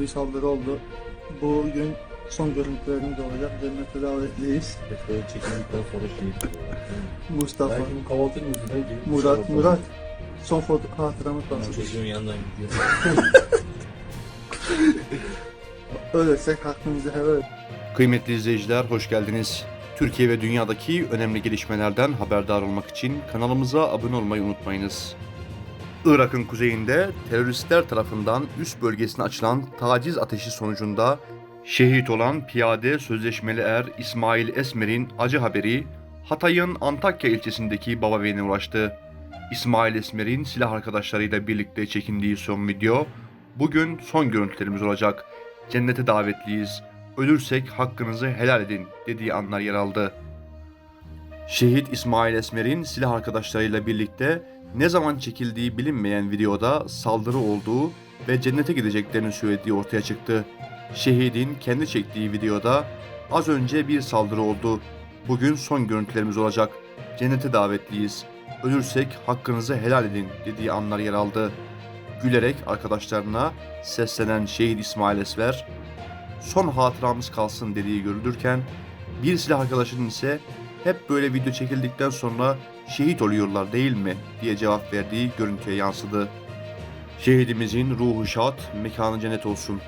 Bir saldırı oldu. Bugün son görüntülerimiz olacak. Cennete davetliyiz. Böyle çekildikten sonra şehit oluyorlar. Mustafa, Belki bu yüzünden gelip Murat, Murat. Son foto hatıramız kalsın. Çocuğun yanından gidiyor. Ölürsek hakkımızı helal Kıymetli izleyiciler hoş geldiniz. Türkiye ve dünyadaki önemli gelişmelerden haberdar olmak için kanalımıza abone olmayı unutmayınız. Irak'ın kuzeyinde teröristler tarafından üst bölgesine açılan taciz ateşi sonucunda şehit olan piyade sözleşmeli er İsmail Esmer'in acı haberi Hatay'ın Antakya ilçesindeki baba ulaştı. İsmail Esmer'in silah arkadaşlarıyla birlikte çekindiği son video bugün son görüntülerimiz olacak. Cennete davetliyiz ölürsek hakkınızı helal edin dediği anlar yer aldı. Şehit İsmail Esmer'in silah arkadaşlarıyla birlikte ne zaman çekildiği bilinmeyen videoda saldırı olduğu ve cennete gideceklerini söylediği ortaya çıktı. Şehidin kendi çektiği videoda az önce bir saldırı oldu. Bugün son görüntülerimiz olacak. Cennete davetliyiz. Ölürsek hakkınızı helal edin dediği anlar yer aldı. Gülerek arkadaşlarına seslenen şehit İsmail Esmer, son hatıramız kalsın dediği görülürken bir silah arkadaşının ise hep böyle video çekildikten sonra şehit oluyorlar değil mi diye cevap verdiği görüntüye yansıdı. Şehidimizin ruhu şad, mekanı cennet olsun.